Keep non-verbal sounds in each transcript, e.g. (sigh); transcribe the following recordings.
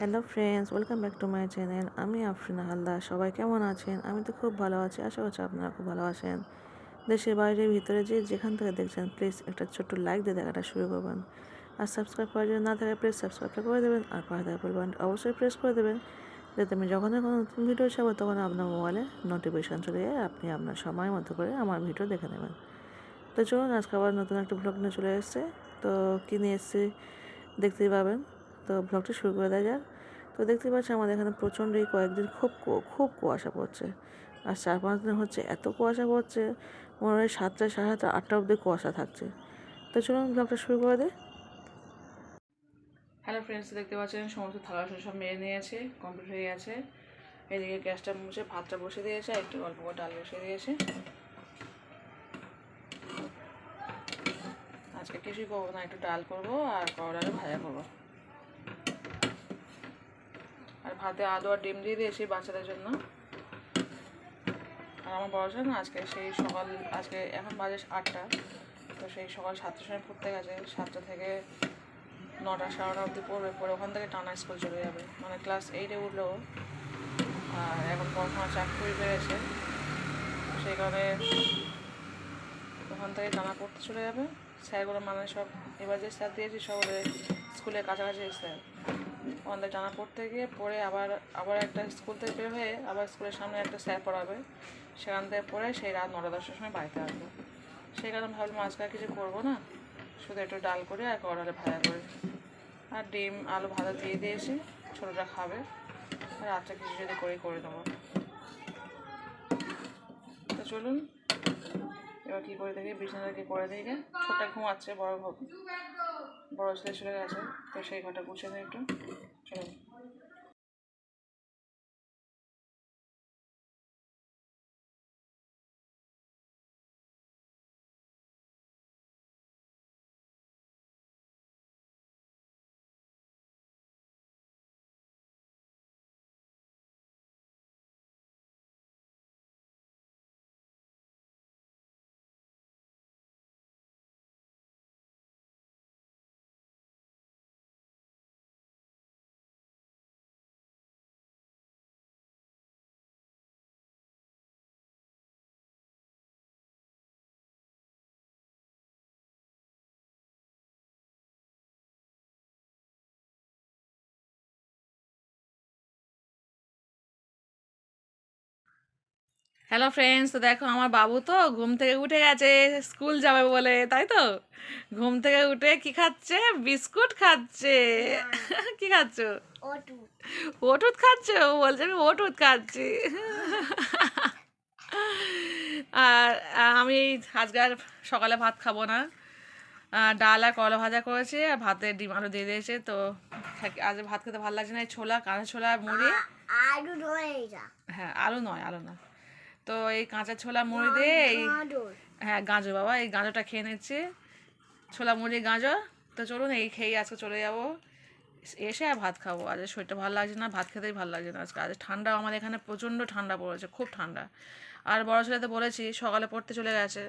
Hello friends, welcome back to my channel. আমি আফরিনা হালদার। সবাই কেমন আছেন? আমি তো খুব ভালো আছি। আশা করছি আপনারা খুব ভালো আছেন। দেশের বাইরে ভিতরে যে যেখান থেকে দেখছেন প্লিজ একটা ছোট্ট লাইক দিয়ে দেখাটা শুরু করবেন। আর সাবস্ক্রাইব করার জন্য না থাকে প্লিজ সাবস্ক্রাইবটা করে দেবেন আর পাশে থাকা বলবেন অবশ্যই প্রেস করে দেবেন। যাতে আমি যখন কোনো নতুন ভিডিও ছাড়বো তখন আপনার মোবাইলে নোটিফিকেশান চলে যায়, আপনি আপনার সময় মতো করে আমার ভিডিও দেখে নেবেন। তো চলুন, আজকে আবার নতুন একটা ব্লগ নিয়ে চলে এসছে। তো কী নিয়ে এসছি, দেখতেই পাবেন। তো ব্লগটা শুরু করে দেওয়া যাক। তো দেখতে পাচ্ছি আমাদের এখানে প্রচণ্ড এই কয়েকদিন খুব খুব কুয়াশা পড়ছে। আর চার পাঁচ দিন হচ্ছে এত কুয়াশা পড়ছে, মনে হয় সাতটা, সাড়ে সাতটা, আটটা অবধি কুয়াশা থাকছে। তো চলুন ব্লগটা শুরু করে দে হ্যালো ফ্রেন্ডস দেখতে পাচ্ছেন সমস্ত থালা সব মেরে নিয়েছে কমপ্লিট হয়ে গেছে। এদিকে গ্যাসটা মুছে, ভাতটা বসে দিয়েছে, একটু অল্প করে ডাল বসিয়ে দিয়েছে। আজকে কিছুই করব না, একটু ডাল করব আর করলাটা ভাজা করব আর ভাতে আলু আর ডিম দিয়ে দিয়েছি বাচ্চাদের জন্য। আর আমার বড় ছেলে না আজকে সেই সকাল, আজকে এখন বাজে আটটা, তো সেই সকাল সাতটার সময় পড়তে গেছে। সাতটা থেকে নটা, সাড়ে নটা অবধি পড়বে পরে ওখান থেকে টানা স্কুল চলে যাবে। মানে ক্লাস এইটে উঠল, আর এখন পড়াশোনা চাকরি পেয়েছে সেই কারণে ওখান থেকে টানা পড়তে চলে যাবে। স্যারগুলো মানে সব এবার যে স্যার দিয়েছি, সব স্কুলের কাছাকাছি স্যার থেকে টানা পড়তে গিয়ে পরে আবার আবার একটা স্কুল থেকে বের হয়ে আবার স্কুলের সামনে একটা স্যার পড়াবে। সেখান থেকে পড়ে সেই রাত নটা দশটার সময় বাড়িতে আসবে। সেই কারণে ভাবলাম আজকে কিছু করব না। শুধু একটু ডাল করে আর কড়ালে ভাজা করে। আর ডিম, আলু ভাজা দিয়ে দিয়েছি। ছোটোটা খাবে। রাত্রে কিছু যদি করে করে দেবো। তো চলুন, এবার কী করে দেখি? বিছানাটাকে করে দিকে ছোটটা ঘুমাচ্ছে, বড় ঘ- বড় ছেলে চলে গেছে তো সেই ঘরটা বসে যায় একটু। চলুন। হ্যালো ফ্রেন্ডস তো দেখো আমার বাবু তো ঘুম থেকে উঠে গেছে স্কুল যাবে বলে তাই তো? ঘুম থেকে উঠে কি খাচ্ছে? বিস্কুট খাচ্ছে। (laughs) কি খাচ্ছ? ওটুত। খাচ্ছ? বলছে আমি ওটুত খাচ্ছি। (laughs) আর আমি আজকে আর সকালে ভাত খাব না। ডাল আর কলা ভাজা করেছি আর ভাতে ডিম আলু দিয়ে দিয়েছে তো আজ ভাত খেতে ভালো লাগছে না এই ছোলা কাঁচা ছোলা মুড়ি। আলু ধরে যা। হ্যাঁ আলু নয় আলু না। তো এই কাঁচা ছোলা মুড়ি দিয়ে এই হ্যাঁ গাঁজো বাবা এই গাঁজোটা খেয়ে নিচ্ছি। ছোলা মুড়ি গাঁজো তো চলুন এই খেয়ে আজকে চলে যাব। এসে আর ভাত খাব। আজ শরীরটা ভালো লাগছে না ভাত খেতেই ভালো লাগছে না আজকে। আজ ঠান্ডা আমাদের এখানে প্রচণ্ড ঠান্ডা পড়েছে খুব ঠান্ডা। আর বড় ছেলে তো বলেছি সকালে পড়তে চলে গেছে।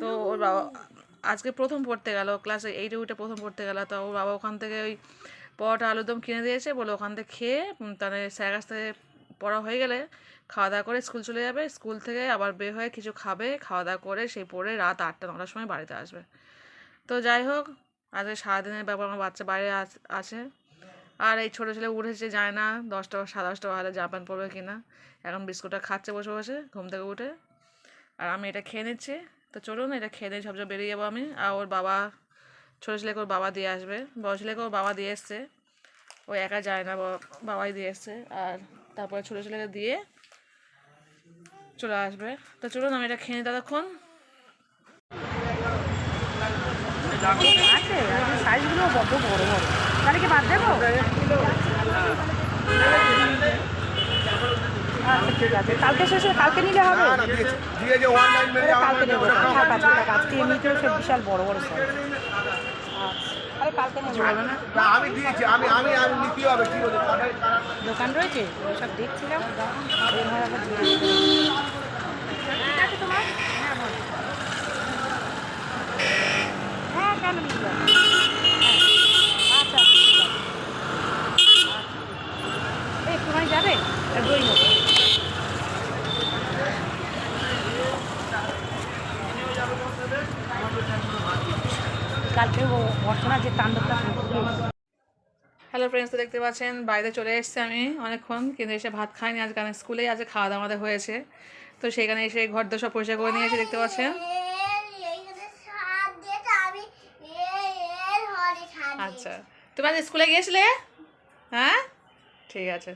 তো ওর বাবা আজকে প্রথম পড়তে গেল ক্লাস এইটে উঠে প্রথম পড়তে গেল। তো ওর বাবা ওখান থেকে ওই পরোটা আলুদম কিনে দিয়েছে বলে ওখান থেকে খেয়ে তাহলে স্যার কাছ থেকে পড়া হয়ে গেলে খাওয়া দাওয়া করে স্কুল চলে যাবে। স্কুল থেকে আবার বের হয়ে কিছু খাবে, খাওয়া দাওয়া করে সেই পরে রাত আটটা, নটার সময় বাড়িতে আসবে। তো যাই হোক, আজকে সারাদিনের ব্যাপার আমার বাচ্চা বাইরে আছ- আর এই ছোটো ছেলে উঠেছে যায় না, দশটা, সাড়ে দশটা বাজলে জামা প্যান্ট কি না এখন বিস্কুটটা খাচ্ছে বসে বসে, ঘুম থেকে উঠে। আর আমি এটা খেয়ে নিচ্ছি। তো চলুন, এটা খেয়ে নিয়ে ঝপঝপ বেরিয়ে যাব আমি। আর ওর বাবা, ছোটো ছেলেকে ওর বাবা দিয়ে আসবে। বড় ছেলেকে ওর বাবা দিয়ে এসছে। ও একা যায় না বা- বাবাই দিয়ে এসছে। আর তারপরে ছোটো ছেলেকে দিয়ে চলে আসবে। তো চলুন আমি এটা খেয়ে নিই ততক্ষণ। আছে সাইজগুলো বড্ড বড় বড়। তাহলে কি বাদ দেবো? আচ্ছা ঠিক আছে। কালকে শেষে কালকে নিলে হবে? দিয়ে যে অনলাইন মেরে কালকে নেব। থাক আজকে থাক আজকে এমনিতেও সব বিশাল বড় বড় সাইজ আমি দিয়েছি আমি আমি আমি নিতে হবে কি দোকান রয়েছে? ওইসব দেখছিলাম। হয়ে কেন যাব? আচ্ছা দই নেব। কালকে ও যে তাণ্ডবটা হ্যালো ফ্রেন্ডস তো দেখতে পাচ্ছেন বাইরে চলে এসেছি আমি অনেকক্ষণ, কিন্তু এসে ভাত খাইনি, আজকে অনেক স্কুলেই আজ খাওয়া দাওয়া আমাদের হয়েছে। তো সেখানে এসে ঘর সব পরিষ্কার করে নিয়েছি, দেখতে পাচ্ছেন। আচ্ছা তুমি আজ স্কুলে গিয়েছিলে? হ্যাঁ? ঠিক আছে।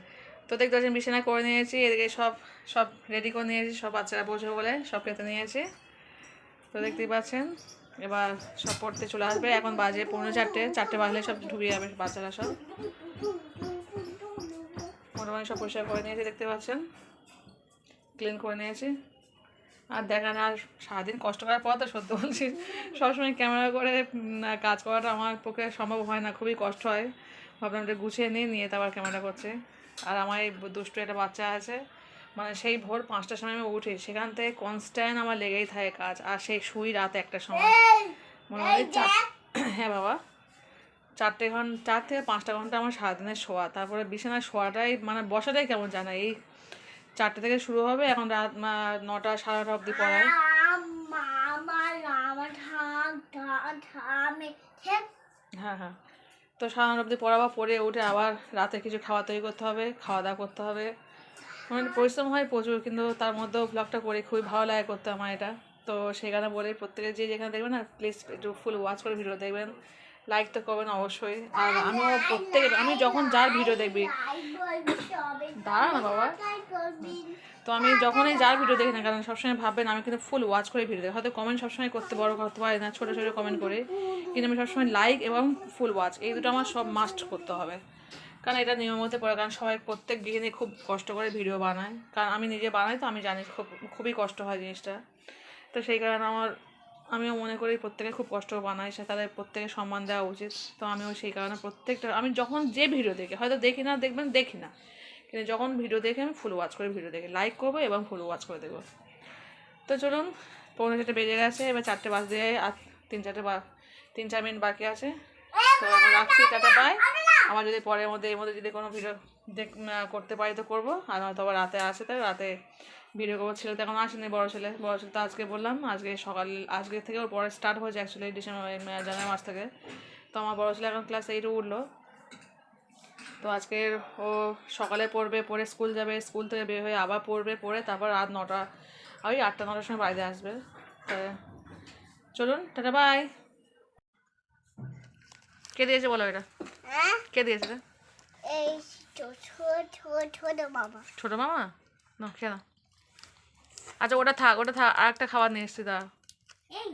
তো দেখতে পাচ্ছেন, বিছানা করে নিয়েছি, এদিকে সব সব রেডি করে নিয়েছি, সব বাচ্চারা বসে বলে সব খেতে নিয়েছি। তো দেখতেই পাচ্ছেন। এবার সব পড়তে চলে আসবে। এখন বাজে পৌনে চারটে। চারটে বাজলে সব ঢুকে যাবে বাচ্চারা সব। মোটামুটি সব পরিষ্কার করে নিয়েছি, দেখতে পাচ্ছেন? ক্লিন করে নিয়েছি। আর দেখা না, আর সারাদিন কষ্ট করার পর তো সত্যি বলছি, সবসময় ক্যামেরা করে কাজ করাটা আমার পক্ষে সম্ভব হয় না। খুবই কষ্ট হয়। ভাবলাম এটা গুছিয়ে নিয়ে নিয়ে তারপর ক্যামেরা করছে। আর আমার এই দুষ্টু একটা বাচ্চা আছে মানে সেই ভোর পাঁচটার সময় আমি উঠি সেখান থেকে কনস্ট্যান্ট আমার লেগেই থাকে কাজ আর সেই শুই রাত একটার সময়। মনে হয় চার (coughs) হ্যাঁ বাবা। চারটে ঘণ্টা চার থেকে পাঁচটা ঘণ্টা আমার সারাদিনের শোয়া। তারপরে বিছানায় শোয়াটাই মানে বসাটাই কেমন জানা? এই চারটে থেকে শুরু হবে এখন রাত নটা সাড়ে নটা অবধি পড়ায়। হ্যাঁ হ্যাঁ। তো সাড়ে নটা অবধি পড়াবা পড়ে উঠে আবার রাতে কিছু খাওয়া তৈরি করতে হবে খাওয়া দাওয়া করতে হবে। মানে পরিশ্রম হয় প্রচুর, কিন্তু তার মধ্যেও ব্লগটা করে খুবই ভালো লাগে করতে আমার এটা। তো সেখানে বলে প্রত্যেকে যে যেখানে দেখবেন না প্লিজ একটু ফুল ওয়াচ করে ভিডিও দেখবেন। লাইক তো করবেন অবশ্যই। আর আমিও প্রত্যেক, আমি যখন যার ভিডিও দেখবি, দাঁড়া না বাবা। তো আমি যখনই যার ভিডিও দেখি না কারণ সবসময় ভাববেন আমি কিন্তু ফুল ওয়াচ করে ভিডিও দেখি। হয়তো কমেন্ট সবসময় করতে বড় করতে পারি না, ছোটো ছোটো কমেন্ট করে। কিন্তু আমি সবসময় লাইক এবং ফুল ওয়াচ এই দুটো আমার সব মাস্ট করতে হবে। কারণ এটা নিয়ম মধ্যে পড়ে, কারণ সবাই প্রত্যেক গৃহিণী খুব কষ্ট করে ভিডিও বানায়। কারণ আমি নিজে বানাই তো, আমি জানি খুব, খুবই কষ্ট হয় জিনিসটা। তো সেই কারণে আমার, আমিও মনে করি প্রত্যেকে খুব কষ্ট বানায়, সে তাদের প্রত্যেকে সম্মান দেওয়া উচিত। তো আমিও সেই কারণে প্রত্যেকটা, আমি যখন যে ভিডিও দেখি, হয়তো দেখি না, দেখবেন দেখি না। কিন্তু যখন ভিডিও দেখে, আমি ফুল ওয়াচ করে ভিডিও দেখি। লাইক করব এবং ফুল ওয়াচ করে দেবো তো চলুন, পৌনে চারটে বেজে গেছে, এবার চারটে বাজতে দিয়ে আর তিন চারটে বা, তিন চার মিনিট বাকি আছে। তো রাখছি, টাটা বাই আমার যদি পরের মধ্যে, এর মধ্যে যদি কোনো ভিডিও দেখ করতে পারি তো করব। আর হয়তো আবার রাতে আসে তো রাতে ভিডিও করব। ছেলে তো এখন আসেনি, বড়ো ছেলে। বড়ো ছেলে তো আজকে বললাম, আজকে সকাল, আজকে থেকে ওর পরে স্টার্ট হয়েছে অ্যাকচুয়ালি ডিসেম্বর জানুয়ারি মাস থেকে। তো আমার বড়ো ছেলে এখন ক্লাস এইটে উঠল। তো আজকে ও সকালে পড়বে, পড়ে স্কুল যাবে। স্কুল থেকে বের হয়ে আবার পড়বে, পড়ে তারপর রাত নটা, ওই আটটা, নটার সময় বাড়িতে আসবে। চলুন, টাটা বাই কে দিয়েছে বলো এটা? কে দিয়েছে এই ছোট ছোট ছোট মামা? না খেয়ে না আচ্ছা ওটা থাক ওটা থাক আর একটা খাবার নিয়ে এসছি দাঁড়া এই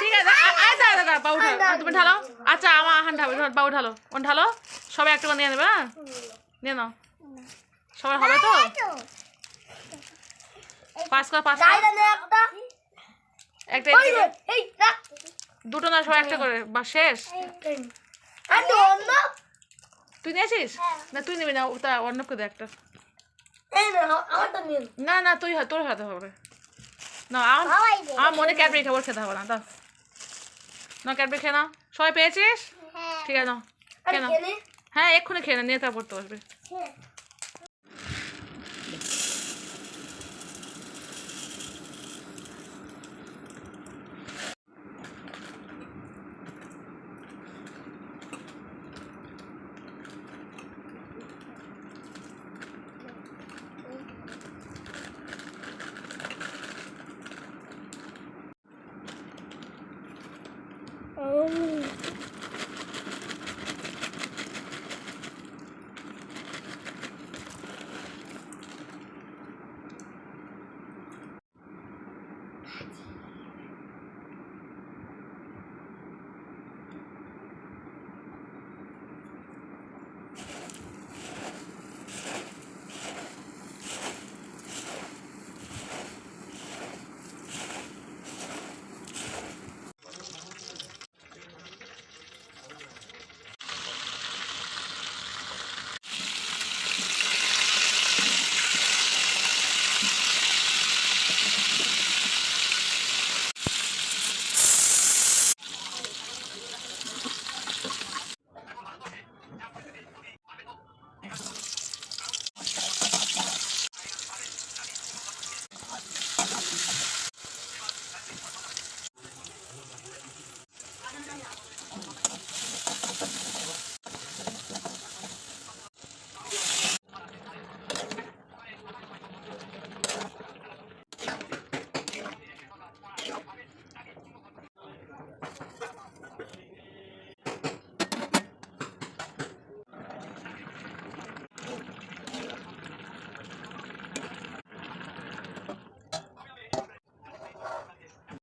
ঠিক আছে আ- আয় দাঁড়া দাঁড়া পা উঠাও। আ, তুমি ঢালো? আচ্ছা আমার হান ঢালো পা উঠালো। ওন ঢালো? সবাই একটা করে নিয়ে নেবে হ্যাঁ? নিয়ে নাও। সবার হবে তো? পাঁচ কর পাঁচ একটা। দুটো না সবাই একটা করে। বা শেষ। তুই নিয়েছিস? না তুই নিবি না ওটা অন্যকে দে একটা। না না। তুই তোর হাতে হবে। না আমার মনে ক্যাডবেরি খাবার খেতে হবে না দাও না ক্যাডবেরি খেয়ে নাও। সবাই পেয়েছিস? ঠিক আছে নাও। খেয়ে নাও। হ্যাঁ এক্ষুনি খেয়ে না নিয়ে তারপর পড়তে বসবে